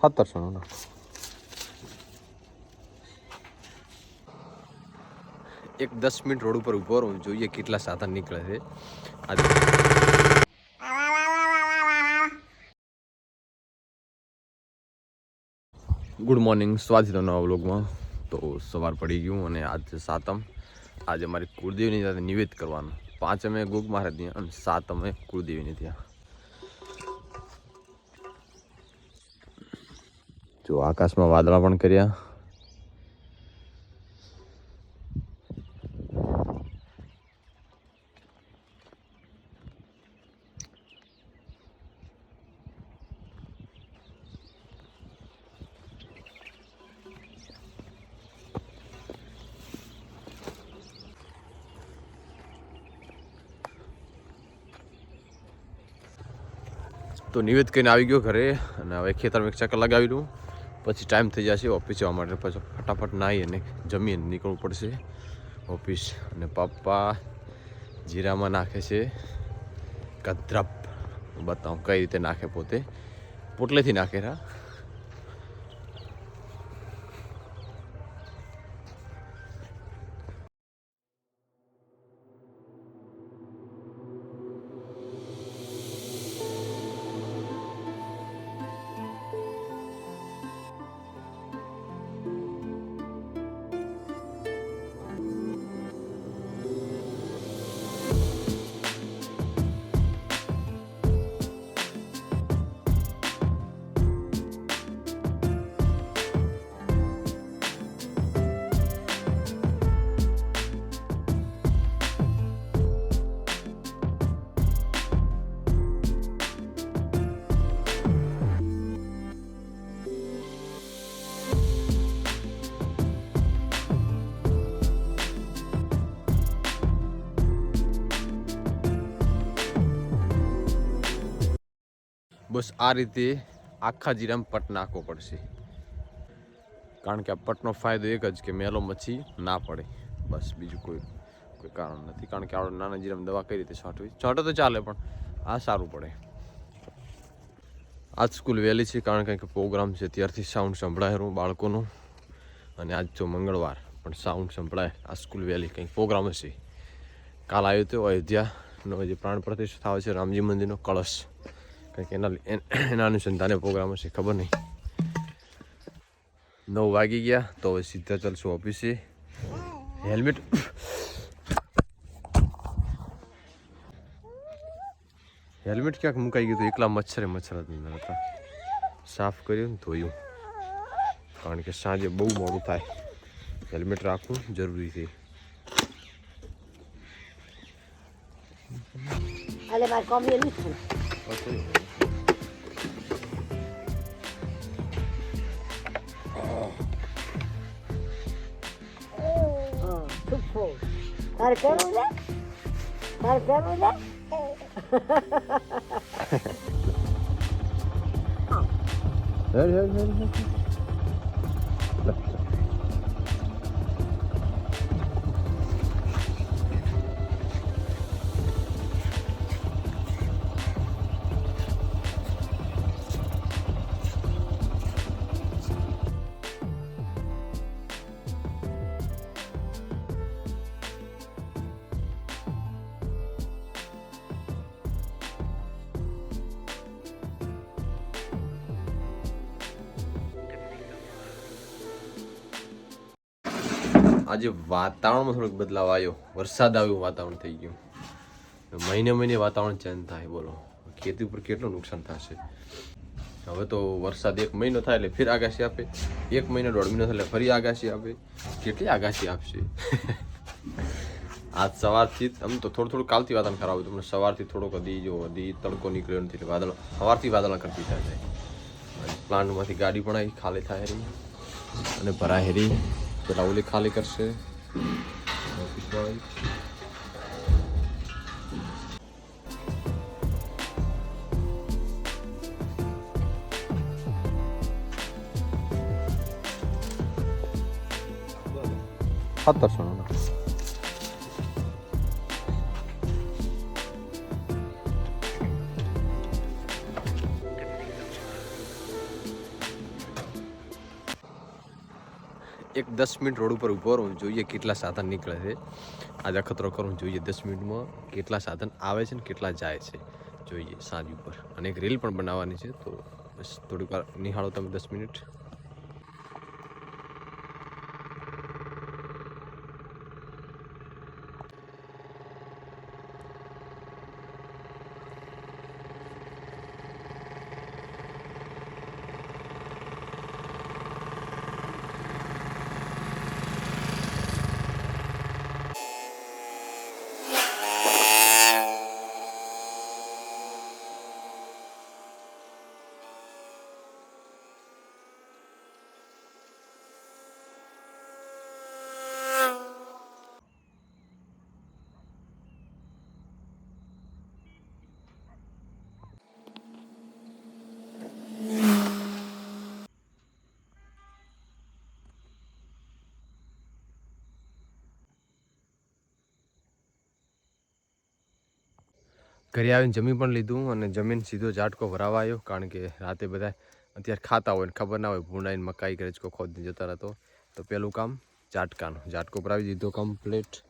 સત્તરસો નો એક દસ મિનિટ રોડ ઉપર ઊભો રહું જોઈએ કેટલા સાધન નીકળે છે આજે ગુડ મોર્નિંગ સ્વાગત નવા વ્લોગમાં તો સવાર પડી ગયું અને આજે સાતમ આજે અમારી કુળદેવીની સાથે નિવેદ કરવાનું પાંચ અમે ગુગ મહારાજ ત્યાં અને સાત અમે કુળદેવીની ત્યાં જો, આકાશમાં વાદળા પણ કર્યા. તો નિવેદ કરીને આવી ગયો ઘરે અને હવે ખેતરમાં એક ચક્કર લગાવી લઉં પછી ટાઈમ થઈ જશે ઓફિસ જવા માટે. પછી ફટાફટ નાહી અને જમીને નીકળવું પડશે. ઓફિસ અને પપ્પા જીરામાં નાખે છે. કદ્રપ બતાવું કઈ રીતે નાખે પોતે. પોટલેથી નાખે રા બસ આ રીતે આખા જીરામાં પટ નાખવો પડશે. કારણ કે આ પટનો ફાયદો એક જ કે મેલો મચ્છી ના પડે. બસ બીજું કોઈ કોઈ કારણ નથી. કારણ કે આપણે નાના જીરામાં દવા કઈ રીતે છાંટવી? છાંટો તો ચાલે પણ આ સારું પડે. આજ સ્કૂલ વહેલી છે કારણ કે પ્રોગ્રામ છે ત્યારથી સાઉન્ડ સંભળાયેલું બાળકોનું. અને આજ તો મંગળવાર, પણ સાઉન્ડ સંભળાય. આ સ્કૂલ વહેલી કંઈક પ્રોગ્રામ હશે. કાલ આવ્યો હતો અયોધ્યાનો જે પ્રાણ પ્રતિષ્ઠા થાય છે. રામજી મંદિરનો કળશ. કંઈક એના એન- અનુસંધાને પ્રોગ્રામ હશે ખબર નહીં. નવ વાગી ગયા તો હવે સીધા ચાલશું ઓફિસે. હેલ્મેટ. હેલ્મેટ ક્યાંક મુકાઈ ગયું હતું એકલા મચ્છરે મચ્છર જ અંદર હતા. સાફ કર્યું ધોયું. કારણ કે સાંજે બહુ મોડું થાય. હેલ્મેટ રાખવું જરૂરી છે. અલે kom je Parka mı lan? Parka mı lan? Ver ver ver. ver. આજે વાતાવરણમાં થોડોક બદલાવ આવ્યો. વરસાદ આવ્યો, વાતાવરણ થઈ ગયું. મહિને મહિને વાતાવરણ ચેન્જ થાય, બોલો. ખેતી ઉપર કેટલું નુકસાન થશે? હવે તો વરસાદ એક મહિનો થાય એટલે ફેર આગાશી આપે. એક મહિનો, દોઢ મહિનો થાય એટલે ફરી આગાશી આપે. કેટલી આગાશી આપશે? આજ સવારથી આમ તો થોડું થોડું કાલથી વાતાવરણ ખરાબ હતું પણ સવારથી થોડોક હદી જો હદી, તડકો નીકળ્યો નથી એટલે વાદળ સવારથી વાદળ કરતી થાય. છે પ્લાન્ટમાંથી ગાડી પણ આવી, ખાલી થાય અને ભરાય રહી પેલા ઓલી ખાલી કરશે? ઓફિસ વાળી સત્તરસો એક દસ મિનિટ રોડ ઉપર ઊભો રહું, જોઈએ કેટલા સાધન નીકળે છે. આજે અખતરો કરવું જોઈએ દસ મિનિટમાં કેટલા સાધન આવે છે ને કેટલા જાય છે. જોઈએ, સાંજ ઉપર. અને એક રીલ પણ બનાવવાની છે, તો બસ થોડીક વાર નિહાળો તમે દસ મિનિટ. ઘરે આવીને જમી પણ લીધું અને જમીન સીધો ઝાટકો ભરાવા આવ્યો, કારણ કે રાતે બધા અત્યારે ખાતા હોય ને ખબર ના હોય, ભૂંડાઈને મકાઈ ગરજકો ખોદને જતા રહેતો. તો પહેલું કામ ઝાટકાનું, ઝાટકો ભરાવી દીધો કમ્પ્લીટ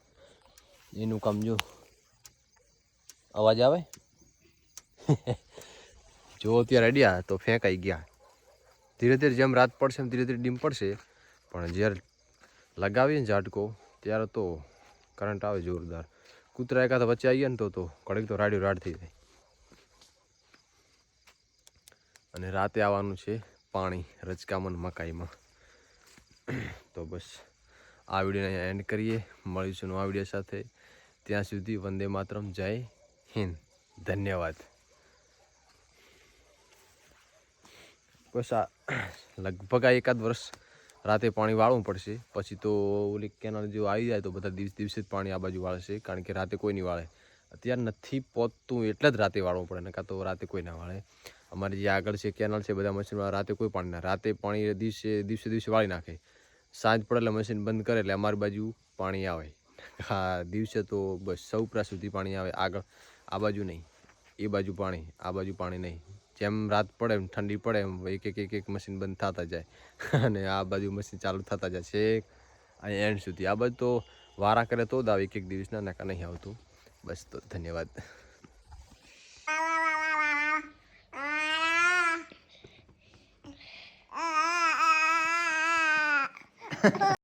એનું કામ જો, અવાજ આવે? જો અત્યારે અડ્યા તો ફેંકાઈ ગયા. ધીરે ધીરે જેમ રાત પડશે એમ ધીરે ધીરે ડીમ પડશે, પણ જ્યારે લગાવીએ ને ઝાટકો, ત્યારે તો કરંટ આવે જોરદાર. કૂતરા એકાદ વચ્ચે આવીએ ને તો તો કડક તો રાડ્યું રાડ થઈ જાય. અને રાતે આવવાનું છે પાણી રચકામન મકાઈમાં. તો બસ આ વિડીયોને અહીંયા એન્ડ કરીએ. મળીશું નવા વીડિયો સાથે. ત્યાં સુધી વંદે માતરમ. જય હિન્દ. ધન્યવાદ. બસ આ લગભગ આ એકાદ વર્ષ રાતે પાણી વાળવું પડશે. પછી તો ઓલી કેનાલ જો આવી જાય તો બધા દિવસ દિવસે જ પાણી આ બાજુ વાળશે કારણ કે રાતે કોઈ નહીં વાળે. અત્યારે નથી પહોંચતું એટલે જ રાતે વાળવું પડે કાં તો રાતે કોઈ ના વાળે. અમારી જે આગળ છે કેનાલ છે બધા મશીનમાં રાતે કોઈ પાણી ના, રાતે પાણી દિવસે દિવસે દિવસે વાળી નાખે. સાંજ પડે એટલે મશીન બંધ કરે એટલે અમારી બાજુ પાણી આવે. હા, દિવસે તો બસ સૌપ્રા સુધી પાણી આવે, આગળ આ બાજુ નહીં, એ બાજુ પાણી, આ બાજુ પાણી નહીં. જેમ રાત પડે એમ ઠંડી પડે એમ એક એક એક એક મશીન બંધ થતા જાય. અને આ બાજુ મશીન ચાલુ થતા જાય છે. અહીં એન્ડ સુધી. આ બધું તો વારા કરે તો જ આવે એક એક દિવસના નાકા નહીં આવતું. બસ તો ધન્યવાદ.